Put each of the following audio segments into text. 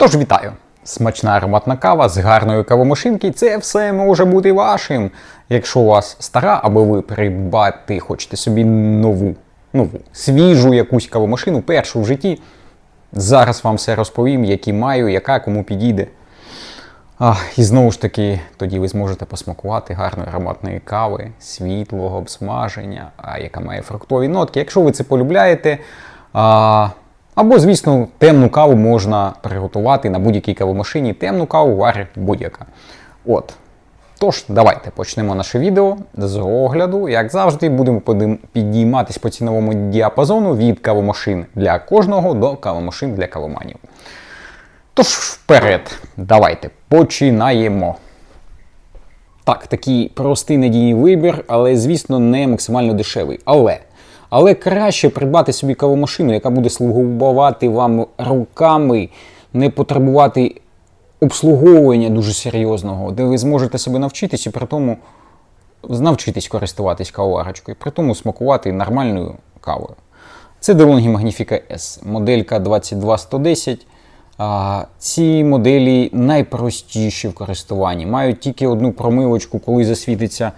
Тож вітаю! Смачна ароматна кава з гарної кавомашинки це все може бути вашим. Якщо у вас стара, або ви придбати хочете собі нову, нову, свіжу якусь кавомашину, першу в житті. Зараз вам все розповім, які маю, яка кому підійде. А, і знову ж таки, тоді ви зможете посмакувати гарної ароматної кави, світлого обсмаження, а, яка має фруктові нотки. Якщо ви це полюбляєте, а, або, звісно, темну каву можна приготувати на будь-якій кавомашині. Темну каву варить будь-яка. От. Тож, давайте почнемо наше відео з огляду. Як завжди, будемо підійматись по ціновому діапазону від кавомашин для кожного до кавомашин для кавоманів. Тож вперед, давайте починаємо. Так, такий простий надійний вибір, але, звісно, не максимально дешевий. Але, але краще придбати собі кавомашину, яка буде слугувати вам руками, не потребувати обслуговування дуже серйозного, де ви зможете себе навчитись і при тому навчитись користуватись кавоварочкою, при тому смакувати нормальною кавою. Це DeLonghi Magnifica S, моделька 22110. А, Ці моделі найпростіші в користуванні. Мають тільки одну промивочку, коли засвітиться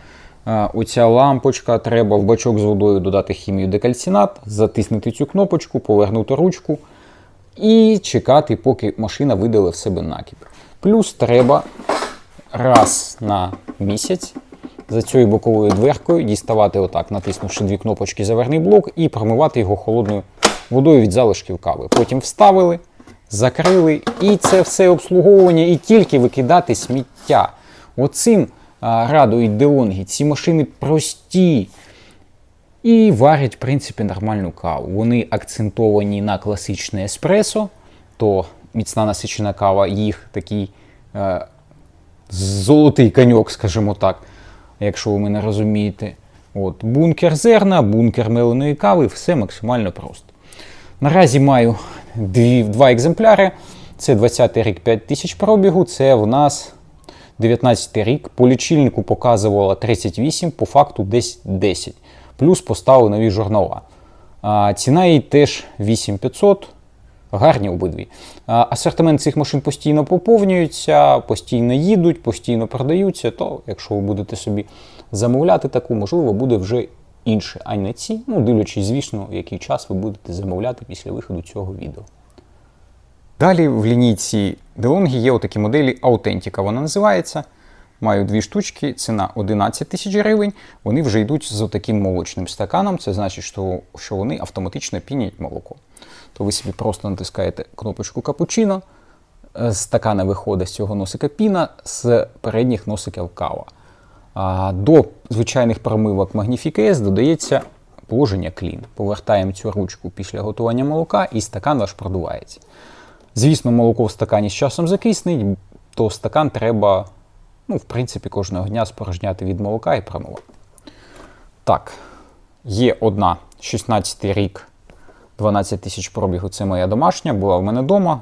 оця лампочка. Треба в бачок з водою додати хімію декальцинат, затиснути цю кнопочку, повернути ручку і чекати, поки машина видале в себе накіп. Плюс треба раз на місяць за цією боковою дверкою діставати отак, натиснувши дві кнопочки заверний блок і промивати його холодною водою від залишків кави. Потім вставили, закрили, і це все обслуговування, і тільки викидати сміття. Оцим а, радують Делонги. Ці машини прості. І варять, в принципі, нормальну каву. Вони акцентовані на класичне еспресо, то міцна насичена кава, їх такий е, золотий коньок, скажімо так, якщо ви мене розумієте. От, Бункер зерна, бункер меленої кави, все максимально просто. Наразі маю дві, два екземпляри. Це 20-й рік 5 тисяч пробігу, це в нас 19 рік. По лічильнику показувало 38, по факту десь 10. Плюс поставили нові журнала. Ціна її теж 8500. Гарні обидві. Асортимент цих машин постійно поповнюється, постійно їдуть, постійно продаються. То, якщо ви будете собі замовляти таку, можливо, буде вже інше, а не ці. Ну, дивлячись, звісно, який час ви будете замовляти після виходу цього відео. Далі в лінійці DeLonghi є отакі моделі Authentica, вона називається. Маю дві штучки, ціна 11 тисяч гривень. Вони вже йдуть з отаким молочним стаканом. Це значить, що, що вони автоматично пінять молоко. То ви собі просто натискаєте кнопочку капучино, з стакана виходить з цього носика піна, з передніх носиків кава. А до звичайних промивок Magnifica S додається положення клін. Повертаємо цю ручку після готування молока, і стакан ваш продувається. Звісно, молоко в стакані з часом закиснить, то стакан треба, ну, в принципі, кожного дня спорожняти від молока і промивати. Так, є одна 16 й рік, 12 тисяч пробігу. Це моя домашня, була в мене вдома.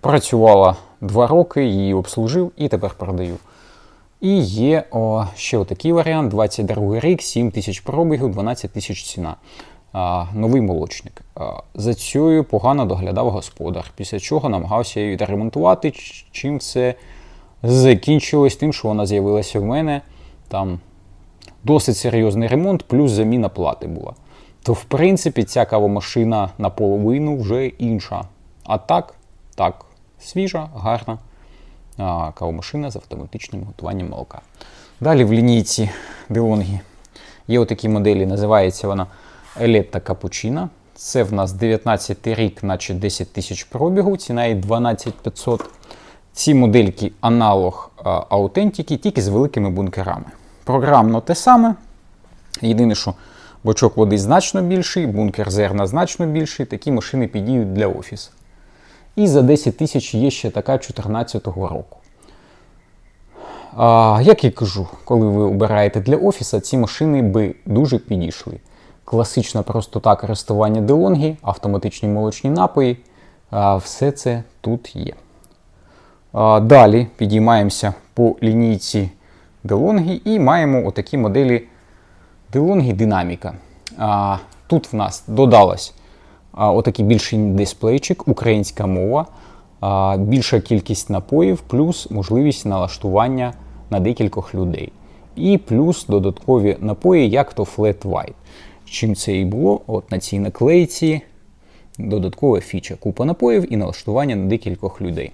Працювала 2 роки, її обслужив і тепер продаю. І є о, ще отакий варіант: 22 рік, 7 тисяч пробігу, 12 тисяч ціна. А, новий молочник. А, за цією погано доглядав господар, після чого намагався її відремонтувати, чим все закінчилось тим, що вона з'явилася в мене. Там досить серйозний ремонт, плюс заміна плати була. То, в принципі, ця кавомашина наполовину вже інша. А так, так, свіжа, гарна а, кавомашина з автоматичним готуванням молока. Далі в лінійці DeLonghi є отакі моделі, називається вона Елетта Капучина. Це в нас 19 рік, наче 10 тисяч пробігу, ціна її 12500. Ці модельки аналог аутентики, тільки з великими бункерами. Програмно те саме. Єдине, що бочок води значно більший, бункер зерна значно більший, такі машини підійдуть для офісу. І за 10 тисяч є ще така 2014 року. А, як я кажу, коли ви обираєте для офісу, ці машини би дуже підійшли. Класична простота користування DeLonghi, автоматичні молочні напої. Все це тут є. Далі підіймаємося по лінійці DeLonghi і маємо отакі моделі DeLonghi Динаміка. Тут в нас додалось отакий більший дисплейчик, українська мова. більша кількість напоїв, плюс можливість налаштування на декількох людей. І плюс додаткові напої, як то Flat White. Чим це і було, от на цій наклейці додаткова фіча. Купа напоїв і налаштування на декількох людей.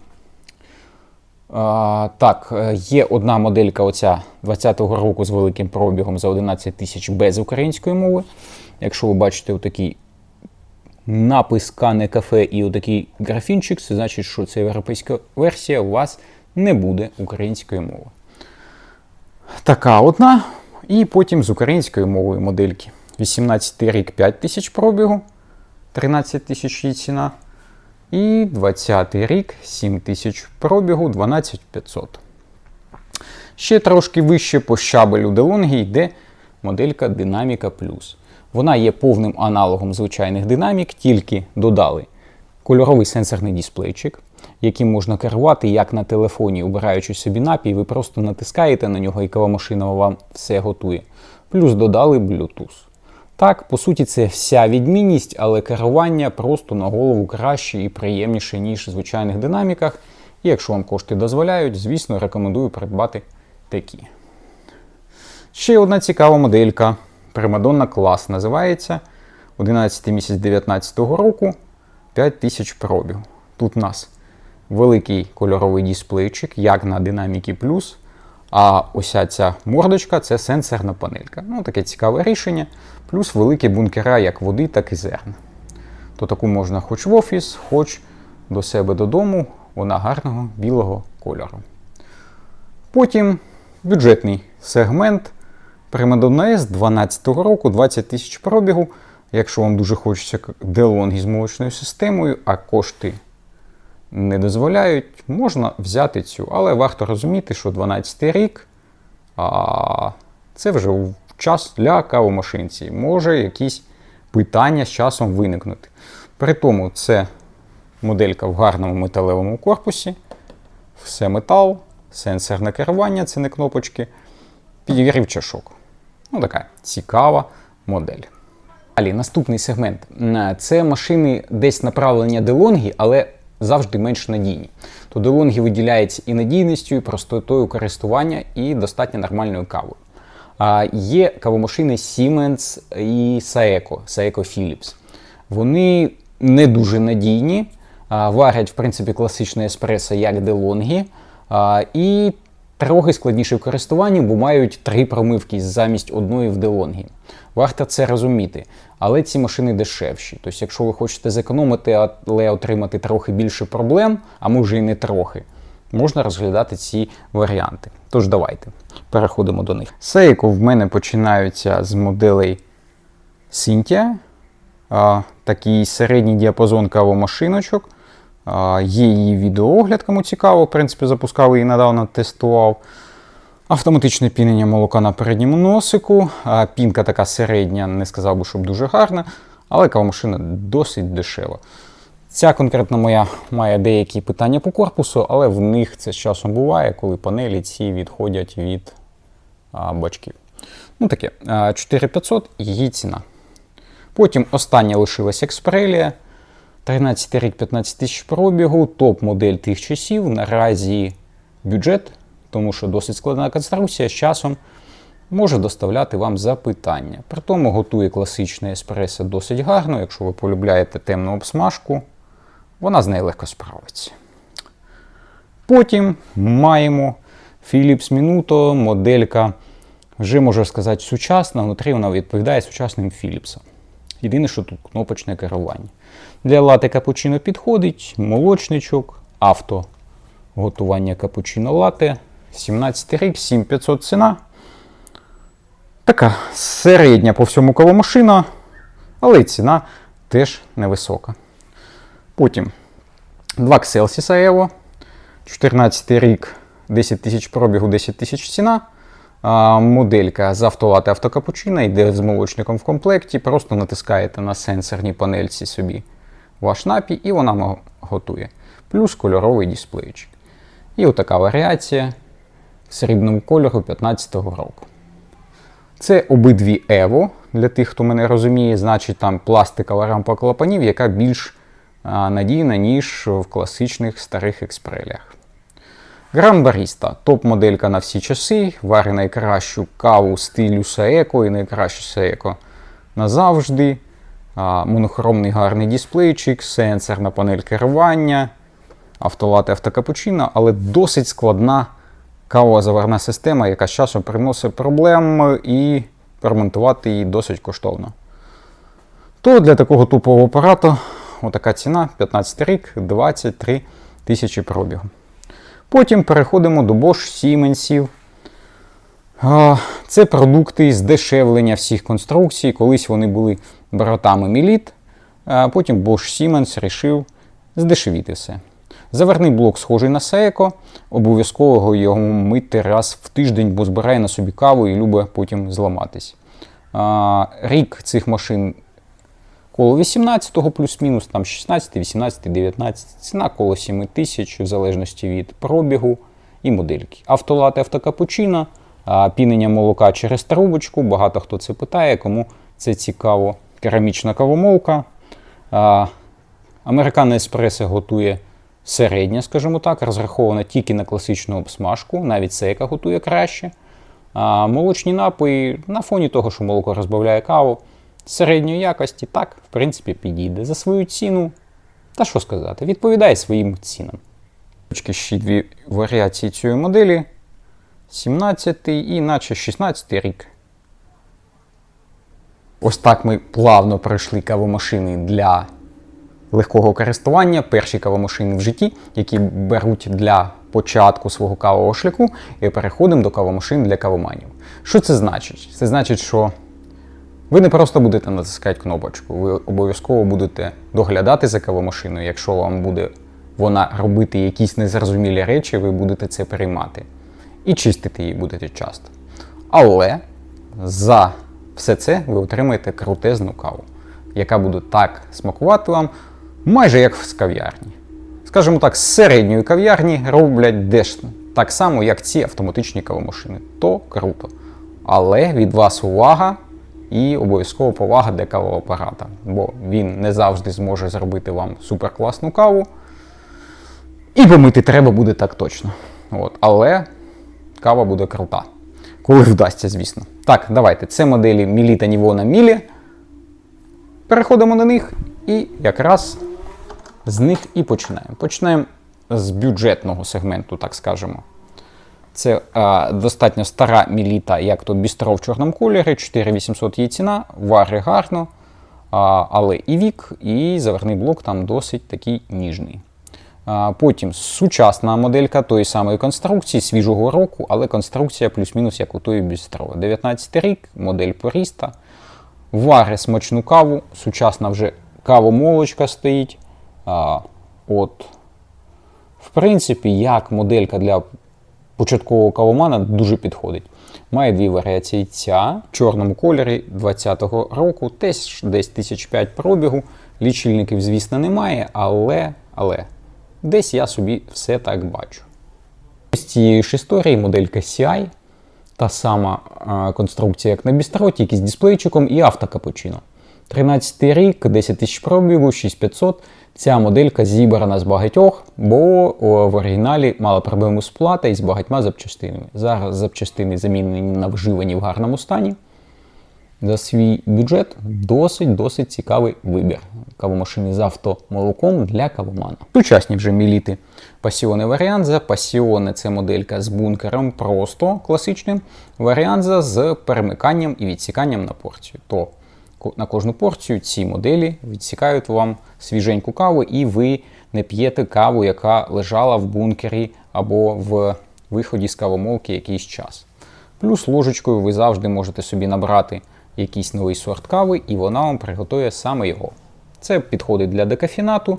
А, так, е, є одна моделька оця 20-го року з великим пробігом за 11 тисяч без української мови. Якщо ви бачите отакий напис Кане кафе і отакий графінчик, це значить, що це європейська версія, у вас не буде української мови. Така одна. І потім з українською мовою модельки. 18 рік 5 тисяч пробігу, 13 тисяч її ціна. І 20 рік 7 тисяч пробігу, 12 500. Ще трошки вище по щабелю DeLonghi йде моделька Динаміка Plus. Вона є повним аналогом звичайних динамік, тільки додали кольоровий сенсорний дисплейчик, яким можна керувати як на телефоні, обираючи собі напій, ви просто натискаєте на нього, і кавомашина вам все готує. Плюс додали Bluetooth. Так, по суті, це вся відмінність, але керування просто на голову краще і приємніше, ніж в звичайних динаміках. І якщо вам кошти дозволяють, звісно, рекомендую придбати такі. Ще одна цікава моделька. Примадонна клас називається 11 місяць 2019 року 5000 пробігу. Тут у нас великий кольоровий дисплейчик, як на Dynamic Plus. А ось ця мордочка це сенсорна панелька. Ну, таке цікаве рішення. Плюс великі бункера як води, так і зерна. То таку можна хоч в офіс, хоч до себе додому. Вона гарного білого кольору. Потім бюджетний сегмент Primadonna S 12 року 20 тисяч пробігу. Якщо вам дуже хочеться DeLonghi з молочною системою, а кошти не дозволяють, можна взяти цю. Але варто розуміти, що 12 рік а, це вже час для кавомашинці. Може якісь питання з часом виникнути. При тому це моделька в гарному металевому корпусі, все метал, сенсорне керування, це не кнопочки, підігрів чашок. Ну, така цікава модель. Далі, наступний сегмент. Це машини десь направлення DeLonghi, але завжди менш надійні. То DeLonghi виділяється і надійністю, і простотою користування, і достатньо нормальною кавою. А, Є кавомашини Siemens і Saeco, Saeco Philips. Вони не дуже надійні, варять, в принципі, класичне еспресо, як а, і трохи складніше в користуванні, бо мають три промивки замість одної в DeLonghi. Варто це розуміти. Але ці машини дешевші. Тобто, якщо ви хочете зекономити, але отримати трохи більше проблем, а може і не трохи, можна розглядати ці варіанти. Тож давайте переходимо до них. Сейко в мене починаються з моделей Cynthia. Такий середній діапазон кавомашиночок. Є її відеоогляд, кому цікаво. В принципі, запускав її недавно тестував. Автоматичне пінення молока на передньому носику. Пінка така середня, не сказав би, щоб дуже гарна, але кавомашина досить дешева. Ця конкретно моя має деякі питання по корпусу, але в них це з часом буває, коли панелі ці відходять від бачків. Ну таке, 4500 її ціна. Потім остання лишилась Експрелія. 13 рік 15 тисяч пробігу, топ-модель тих часів. Наразі бюджет, тому що досить складна конструкція з часом може доставляти вам запитання. При тому готує класичне еспресо досить гарно, якщо ви полюбляєте темну обсмажку, вона з нею легко справиться. Потім маємо Philips Minuto, моделька, вже можу сказати, сучасна, внутрі вона відповідає сучасним Philips. Єдине, що тут кнопочне керування. Для лати капучино підходить, молочничок, авто готування капучино лате. 17 рік, 7500 ціна. Така середня по всьому кавомашина, але ціна теж невисока. Потім два Xelsys Aevo, 14 рік, 10 тисяч пробігу, 10 тисяч ціна. Моделька з автолати автокапучино йде з молочником в комплекті. Просто натискаєте на сенсорній панельці собі ваш напій, і вона готує. Плюс кольоровий дисплейчик. І отака варіація срібному кольору 15-го року. Це обидві Evo, для тих, хто мене розуміє, значить там пластикова рампа клапанів, яка більш надійна, ніж в класичних старих експрелях. Гран Баріста топ-моделька на всі часи, варить найкращу каву стилю Саеко і найкращу Саеко назавжди. Монохромний гарний дисплейчик, сенсорна панель керування, автолати автокапучино, але досить складна кавова заварна система, яка з часом приносить проблем і перемонтувати її досить коштовно. То для такого тупового апарату отака ціна 15 рік, 23 тисячі пробігу. Потім переходимо до Bosch Siemensів. Це продукти здешевлення всіх конструкцій. Колись вони були братами Міліт, а потім Bosch Siemens рішив здешевіти все. Заверний блок схожий на Seiko, обов'язково його мити раз в тиждень, бо збирає на собі каву і любить потім зламатись. Рік цих машин коло 18-го плюс-мінус, там 16, 18, 19, ціна коло 7 тисяч, в залежності від пробігу і модельки. Автолати автокапучино, пінення молока через трубочку. Багато хто це питає, кому це цікаво. Керамічна кавомолка. Американа еспресо готує середня, скажімо так, розрахована тільки на класичну обсмажку, навіть сейка готує краще. А молочні напої на фоні того, що молоко розбавляє каву, середньої якості, так, в принципі, підійде. За свою ціну, та що сказати, відповідає своїм цінам. Ще дві варіації цієї моделі. 17 і наче 16 рік. Ось так ми плавно пройшли кавомашини для легкого користування. Перші кавомашини в житті, які беруть для початку свого кавового шляху, і переходимо до кавомашин для кавоманів. Що це значить? Це значить, що ви не просто будете натискати кнопочку, ви обов'язково будете доглядати за кавомашиною. Якщо вам буде вона робити якісь незрозумілі речі, ви будете це переймати. І чистити її будете часто. Але за все це ви отримаєте крутезну каву, яка буде так смакувати вам, майже як з кав'ярні. Скажімо так, з середньої кав'ярні роблять деш так само, як ці автоматичні кавомашини. То круто. Але від вас увага і обов'язково повага до кавового апарата, бо він не завжди зможе зробити вам суперкласну каву. І помити треба буде так точно. От. Але кава буде крута. Коли вдасться, звісно. Так, давайте. Це моделі Мілі та Нівона Мілі. Переходимо на них і якраз з них і починаємо. Починаємо з бюджетного сегменту, так скажемо. Це е, достатньо стара міліта, як то бістро в чорному кольорі, 4800 її ціна, вари гарно, а, але і вік, і заверний блок там досить такий ніжний. А, потім сучасна моделька тої самої конструкції, свіжого року, але конструкція плюс-мінус як у тої бістро. 19 рік, модель Поріста. Вари смачну каву, сучасна вже кавомолочка стоїть. От, В принципі, як моделька для початкового кавомана дуже підходить. Має дві варіації. Ця в чорному кольорі 20-го року, теж десь 1005 пробігу. Лічильників, звісно, немає, але, але десь я собі все так бачу. З цієї ж історії моделька CI, та сама а, конструкція, як на бістро, тільки з дисплейчиком і автокапучино. 13 рік, 10 тисяч пробігу, 6500. Ця моделька зібрана з багатьох, бо в оригіналі мала проблему з плати і з багатьма запчастинами. Зараз запчастини замінені на вживані в гарному стані. За свій бюджет досить-досить цікавий вибір. Кавомашини з автомолоком для кавомана. Сучасні вже міліти Пасіоне Варіанза. Пасіоне це моделька з бункером просто класичним. Варіанза з перемиканням і відсіканням на порцію. То на кожну порцію ці моделі відсікають вам свіженьку каву, і ви не п'єте каву, яка лежала в бункері або в виході з кавомолки якийсь час. Плюс ложечкою ви завжди можете собі набрати якийсь новий сорт кави, і вона вам приготує саме його. Це підходить для декафінату,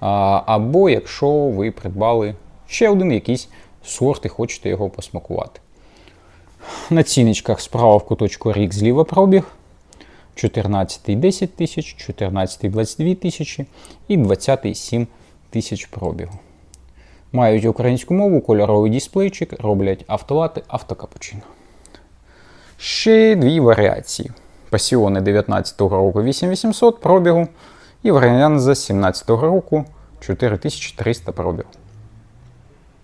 або якщо ви придбали ще один якийсь сорт і хочете його посмакувати. На ціночках справа в куточку рік зліва пробіг. 14 10 тисяч, 14 22 тисячі і 20 7 тисяч пробігу. Мають українську мову, кольоровий дисплейчик, роблять автолати, автокапучино. Ще дві варіації. Пасіони 19 року 8800 пробігу І варіант за 17-го року 4300 пробіг.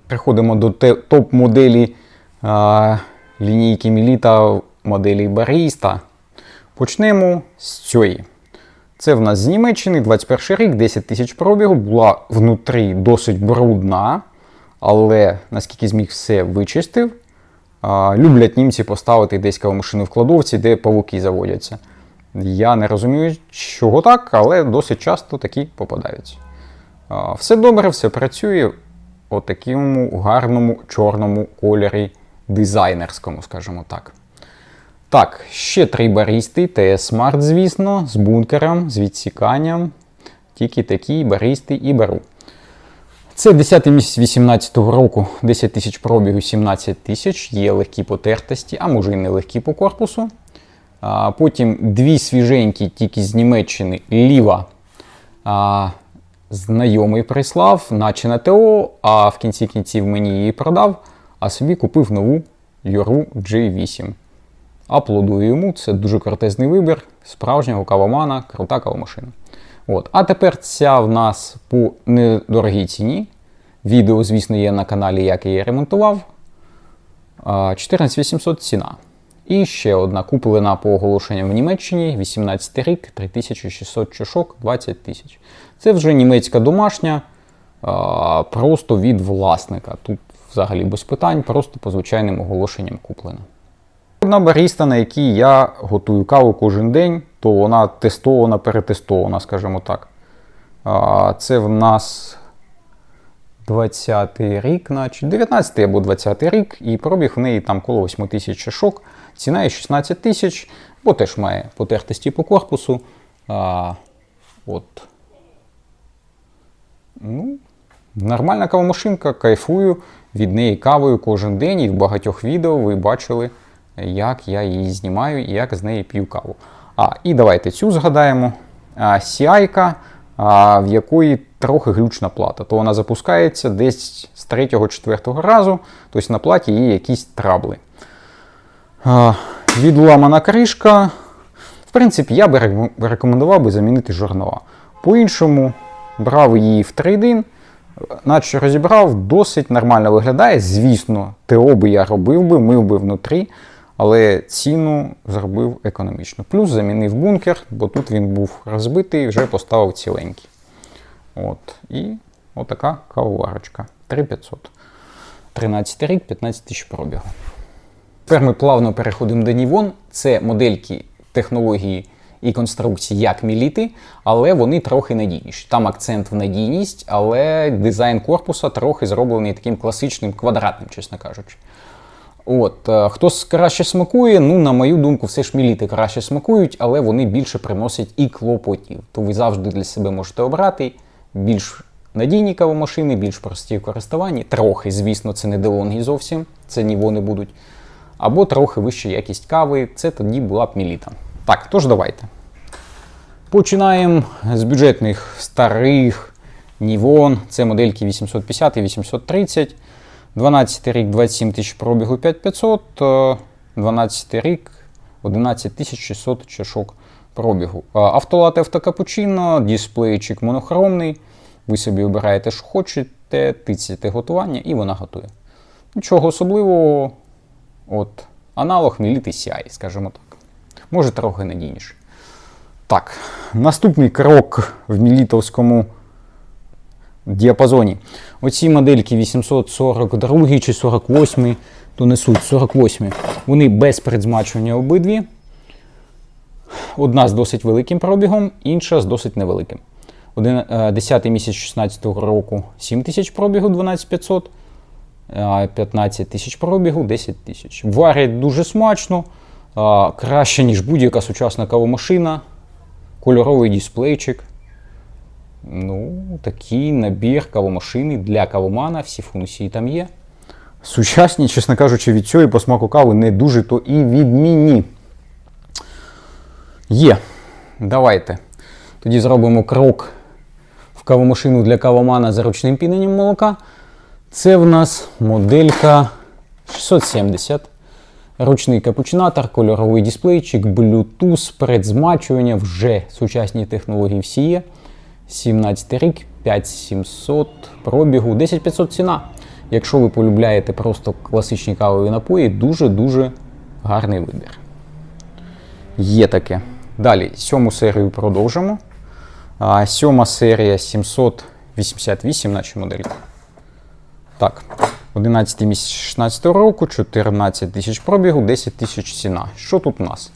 Переходимо до топ-моделі лінійки Міліта моделі Баріста. Почнемо з цієї. Це в нас з Німеччини, 21 рік, 10 тисяч пробігу, була внутрі досить брудна, але наскільки зміг все вичистив. Люблять німці поставити десь кавомашину в кладовці, де павуки заводяться. Я не розумію, чого так, але досить часто такі попадаються. Все добре, все працює у такому гарному чорному кольорі, дизайнерському, скажімо так. Так, ще три барісти, Smart, звісно, з бункером, з відсіканням. Тільки такі барісти і беру. Це 10 місяць 2018 року, 10 тисяч пробігу, 17 тисяч, є легкі потертості, а може і не легкі по корпусу. А, потім дві свіженькі, тільки з Німеччини, ліва. А, знайомий прислав, наче на ТО, а в кінці кінців мені її продав, а собі купив нову Yoru G8. Аплодую йому, це дуже крутезний вибір справжнього кавомана, крута кавомашина. От. А тепер ця в нас по недорогій ціні. Відео, звісно, є на каналі, як я її ремонтував. А, 14800 ціна. І ще одна куплена по оголошенням в Німеччині, 18 рік, 3600 чашок, 20 тисяч. Це вже німецька домашня, просто від власника. Тут взагалі без питань, просто по звичайним оголошенням куплена. Одна баріста, на якій я готую каву кожен день, то вона тестована, перетестована, скажімо так. Це в нас 20-й рік, наче 19-й або 20-й рік, і пробіг в неї там коло 8 тисяч чашок. Ціна є 16 тисяч, бо теж має потертості по корпусу. А, от. Ну, нормальна кавомашинка, кайфую від неї кавою кожен день, і в багатьох відео ви бачили, як я її знімаю і як з неї п'ю каву. А, і давайте цю згадаємо. CI, в якої трохи глючна плата. То вона запускається десь з 3-4 разу, тобто на платі є якісь трабли. А, відламана кришка. В принципі, я би рекомендував би замінити жорнова. По-іншому, брав її в трейдин, наче розібрав, досить нормально виглядає. Звісно, ТО би я робив би, мив би внутрі, але ціну зробив економічно. Плюс замінив бункер, бо тут він був розбитий, вже поставив ціленький. От. І отака кавоварочка. 3500. 13 рік, 15 тисяч пробігу. Тепер ми плавно переходимо до Нівон. Це модельки технології і конструкції як міліти, але вони трохи надійніші. Там акцент в надійність, але дизайн корпуса трохи зроблений таким класичним квадратним, чесно кажучи. От, е, хто краще смакує, ну, на мою думку, все ж міліти краще смакують, але вони більше приносять і клопотів. То ви завжди для себе можете обрати більш надійні кавомашини, більш прості в користуванні. Трохи, звісно, це не делонги зовсім, це ні вони будуть. Або трохи вища якість кави, це тоді була б міліта. Так, тож давайте. Починаємо з бюджетних старих Нівон. Це модельки 850 і 830. 12 рік 27 тисяч пробігу 5500, е, 12 рік 11 600 чашок пробігу. Е, Автолат автокапучино, дисплейчик монохромний. Ви собі обираєте, що хочете, тицяєте готування і вона готує. Нічого особливого. От, аналог Міліти CI, скажімо так. Може трохи надійніше. Так, наступний крок в мілітовському діапазоні. Оці модельки 842 чи 48, то несуть 48. Вони без предзмачування обидві. Одна з досить великим пробігом, інша з досить невеликим. Е, 10 місяць 16 року 7 тисяч пробігу 12500, 15 тисяч пробігу 10 тисяч. Варять дуже смачно, краще, ніж будь-яка сучасна кавомашина, кольоровий дисплейчик. Ну, такий набір кавомашини для кавомана, всі функції там є. Сучасні, чесно кажучи, від цього і по смаку кави не дуже то і відмінні. Є. Давайте. Тоді зробимо крок в кавомашину для кавомана за ручним піненням молока. Це в нас моделька 670. Ручний капучинатор, кольоровий дисплейчик, Bluetooth, предзмачування, вже сучасні технології всі є. 17 рік, 5700 пробігу, 10500 ціна. Якщо ви полюбляєте просто класичні кавові напої, дуже-дуже гарний вибір. Є таке. Далі, сьому серію продовжимо. А, сьома серія 788, наче моделька. Так, 11 місяць 16 року, 14 тисяч пробігу, 10 тисяч ціна. Що тут у нас?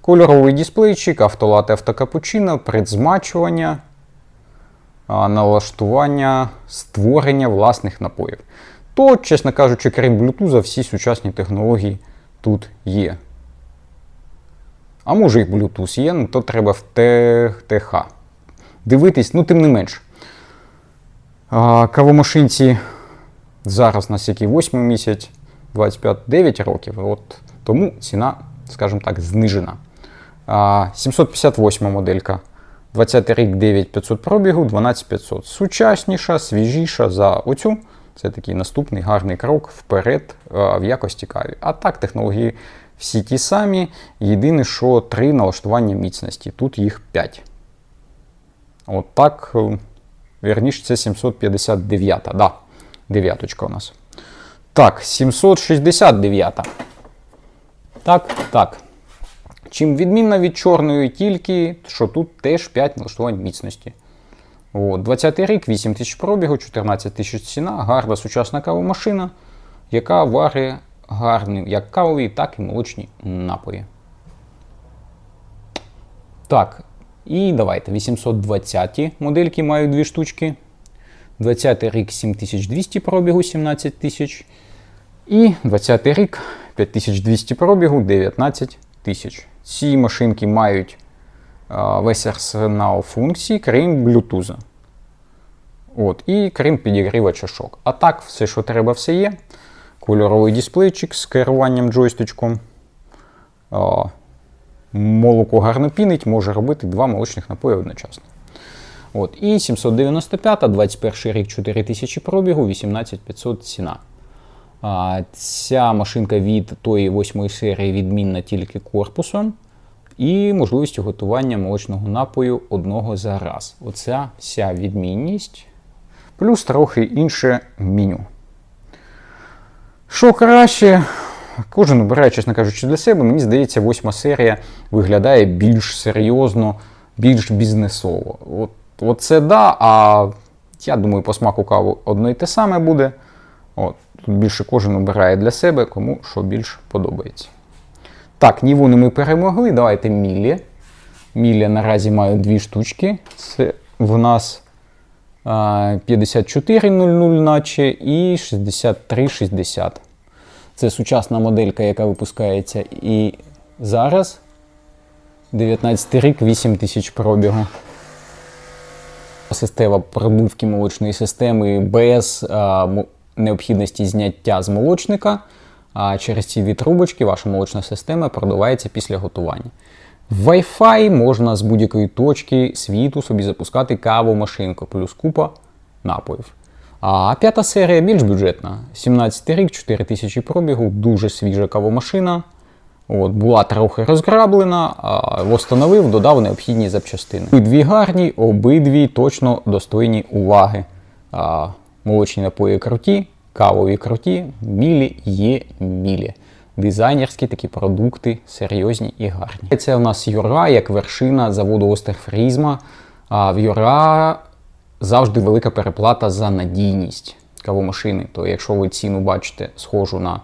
Кольоровий дисплейчик, автолати автокапучино, предзмачування, налаштування, створення власних напоїв. То, чесно кажучи, крім Bluetooth, всі сучасні технології тут є. А може і Bluetooth є, ну то треба в ТХ. Дивитись, ну тим не менш. Кавомашинці зараз на який 8 місяць, 25 9 років. От, тому ціна, скажімо так, знижена. 758 моделька. 20 рік 9500 пробігу, 12500. Сучасніша, свіжіша за оцю. Це такий наступний гарний крок вперед а, в якості каві. А так, технології всі ті самі. Єдине, що три налаштування міцності. Тут їх 5. От так, е, вірніше, це 759. Да, дев'яточка у нас. Так, 769. Так, так. Чим відмінна від чорної, тільки що тут теж 5 налаштувань міцності. От, 20 рік, 8 тисяч пробігу, 14 тисяч ціна, гарна сучасна кавомашина, яка варить гарні як кавові, так і молочні напої. Так, і давайте 820-ті модельки мають дві штучки. 20 й рік 7200 пробігу, 17 тисяч. І 20 й рік 5200 пробігу, 19 тисяч. Ці машинки мають весь арсенал функцій, крім Bluetooth. От, І крім підігріва чашок. А так, все, що треба, все є. Кольоровий дисплейчик з керуванням джойстичком. Молоко гарно пінить, може робити два молочних напої одночасно. От, І 795, 21 рік 4000 пробігу, 18500 ціна. Ця машинка від тої восьмої серії відмінна тільки корпусом і можливістю готування молочного напою одного за раз. Оця вся відмінність. Плюс трохи інше меню. Що краще, кожен обирає, чесно кажучи, для себе. Мені здається, восьма серія виглядає більш серйозно, більш бізнесово. От, от да, а я думаю, по смаку каву одно і те саме буде. От, Тут більше кожен обирає для себе, кому що більш подобається. Так, Нівони ми перемогли. Давайте Мілі. Мілі наразі має дві штучки. Це в нас 5400, наче, і 6360. Це сучасна моделька, яка випускається і зараз. 19 рік, 8000 пробігу. Система пробивки молочної системи без а, необхідності зняття з молочника. А через ці дві трубочки ваша молочна система продувається після готування. Wi-Fi можна з будь-якої точки світу собі запускати каву машинку, плюс купа напоїв. А п'ята серія більш бюджетна. 17 рік, 4000 пробігу, дуже свіжа кавомашина. От, Була трохи розграблена, а встановив, додав необхідні запчастини. Обидві гарні, обидві точно достойні уваги. А, Молочні напої круті, кавові круті, мілі є мілі. Дизайнерські такі продукти серйозні і гарні. Це у нас Юра як вершина заводу Остерфрізма. А в Юра завжди велика переплата за надійність кавомашини. То якщо ви ціну бачите схожу на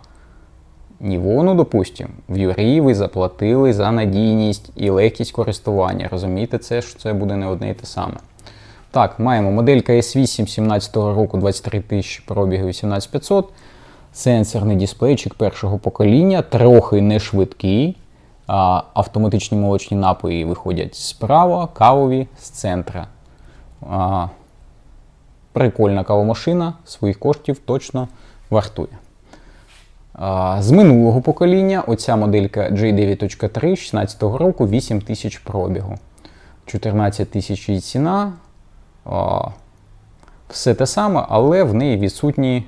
Нівону, допустимо, в Юрі ви заплатили за надійність і легкість користування. Розумієте, це що це буде не одне і те саме. Так, маємо моделька S8 17 року 23 тисячі пробігу 18500. Сенсорний дисплейчик першого покоління, трохи не швидкий. Автоматичні молочні напої виходять справа, кавові з центра. Прикольна кавомашина, своїх коштів точно вартує. З минулого покоління оця моделька J9.3 16 року 8 тисяч пробігу. 14 тисяч ціна. Все те саме, але в неї відсутні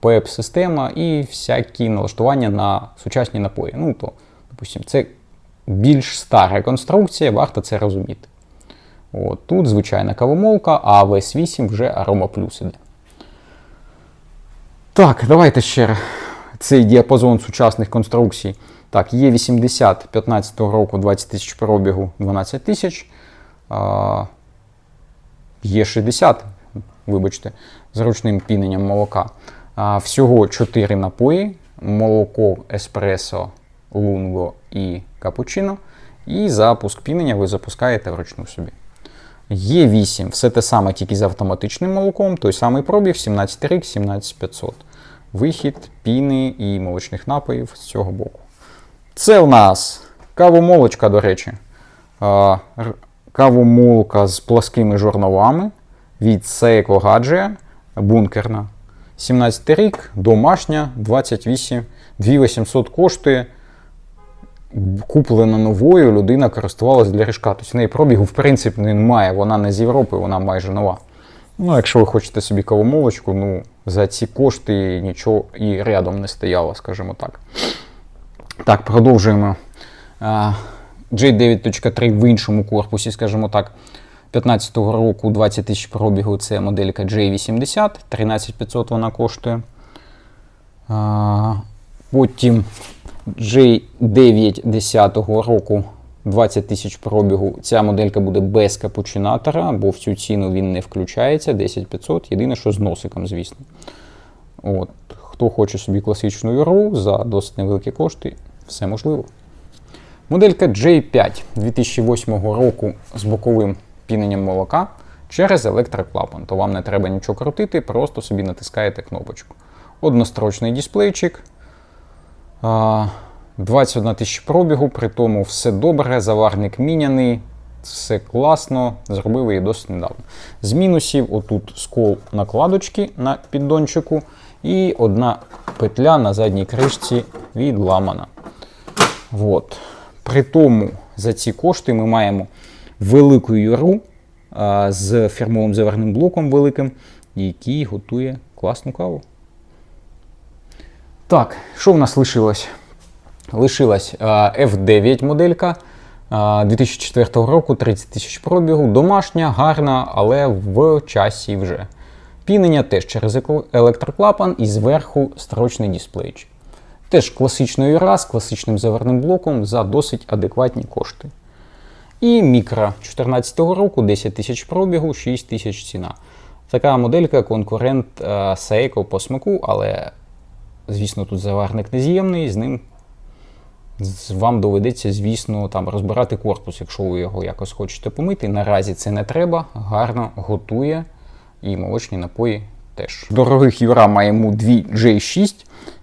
ПЕП-система і всякі налаштування на сучасні напої. Ну, то, допустимо, це більш стара конструкція, варто це розуміти. От, тут звичайна кавомолка, а вс 8 вже арома плюс іде. Так, давайте ще цей діапазон сучасних конструкцій. Так, є 80 15 року 20 тисяч пробігу 12 тисяч. Є 60, вибачте, з ручним піненням молока. Всього 4 напої: молоко, еспресо, лунго і капучино. І запуск пінення ви запускаєте вручну собі. Є 8, все те саме, тільки з автоматичним молоком, той самий пробіг, 17 рік, 17500. Вихід, піни і молочних напоїв з цього боку. Це у нас кавомолочка, до речі. Кавомолка з плоскими жорновами від Seiko Gadget, бункерна. 17 рік, домашня, 28, 2800 коштує. Куплена новою, людина користувалась для ріжка. Тобто в неї пробігу, в принципі, немає. Вона не з Європи, вона майже нова. Ну, якщо ви хочете собі кавомолочку, ну, за ці кошти нічого і рядом не стояло, скажімо так. Так, продовжуємо. А, J9.3 в іншому корпусі, скажімо так. 15-го року 20 тисяч пробігу це моделька J80, 13500 вона коштує. Потім J9 10-го року 20 тисяч пробігу. Ця моделька буде без капучинатора, бо в цю ціну він не включається. 10500. Єдине, що з носиком, звісно. От. Хто хоче собі класичну ігру за досить невеликі кошти, все можливо. Моделька J5 2008 року з боковим піненням молока через електроклапан. То вам не треба нічого крутити, просто собі натискаєте кнопочку. Однострочний дисплейчик. 21 тисяча пробігу, при тому все добре, заварник міняний, все класно, зробили її досить недавно. З мінусів, отут скол накладочки на піддончику і одна петля на задній кришці відламана. От. При тому за ці кошти ми маємо велику юру з фірмовим заварним блоком великим, який готує класну каву. Так, що в нас лишилось? Лишилась F9 моделька 2004 року, 30 тисяч пробігу, домашня, гарна, але в часі вже. Пінення теж через електроклапан і зверху строчний дисплейчик. Теж класичної раз, класичним заварним блоком за досить адекватні кошти. І мікро 2014 року 10 тисяч пробігу, 6 тисяч ціна. Така моделька конкурент е, Seiko по смаку, але, звісно, тут заварник нез'ємний, з ним вам доведеться, звісно, там розбирати корпус, якщо ви його якось хочете помити. Наразі це не треба, гарно готує і молочні напої теж. Дорогих Юра маємо дві J6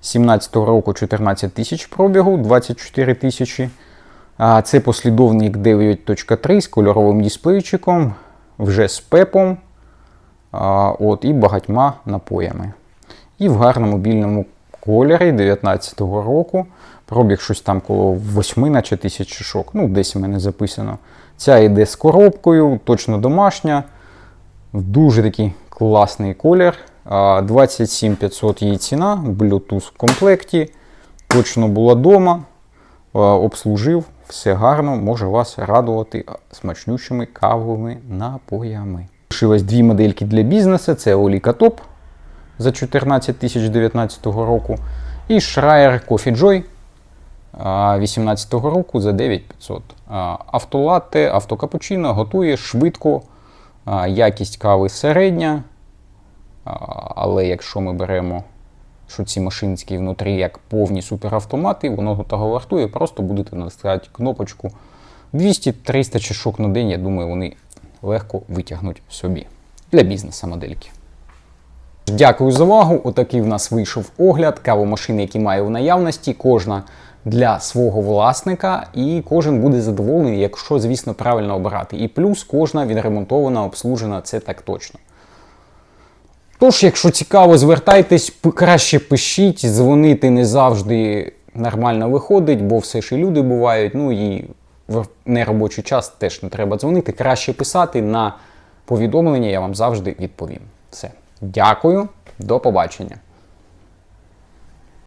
17 року 14 тисяч пробігу, 24 тисячі. Це послідовник 9.3 з кольоровим дисплейчиком, вже з пепом от, і багатьма напоями. І в гарному більному кольорі 19-го року. Пробіг щось там коло 8 наче тисяч шишок. Ну, десь у мене записано. Ця йде з коробкою, точно домашня. Дуже такий класний колір. А, 27 500 її ціна, Bluetooth в комплекті. Точно була вдома. Обслужив, все гарно, може вас радувати смачнющими кавовими напоями. Лишилось дві модельки для бізнесу: це Оліка Топ за 14 тисяч 19 року і Schreier Coffee Joy 18 року за 9500. Автолатте, автокапучино готує швидко, якість кави середня. Але якщо ми беремо, ці машинські внутрі як повні суперавтомати, воно того вартує, просто будете натискати кнопочку 200-300 чашок на день, я думаю, вони легко витягнуть собі для бізнесу модельки. Дякую за увагу. Отакий в нас вийшов огляд кавомашини, які маю в наявності. Кожна для свого власника, і кожен буде задоволений, якщо, звісно, правильно обирати. І плюс кожна відремонтована, обслужена, це так точно. Тож, якщо цікаво, звертайтесь, краще пишіть, дзвонити не завжди нормально виходить, бо все ж і люди бувають. Ну і в неробочий час теж не треба дзвонити. Краще писати на повідомлення, я вам завжди відповім. Все. Дякую, до побачення.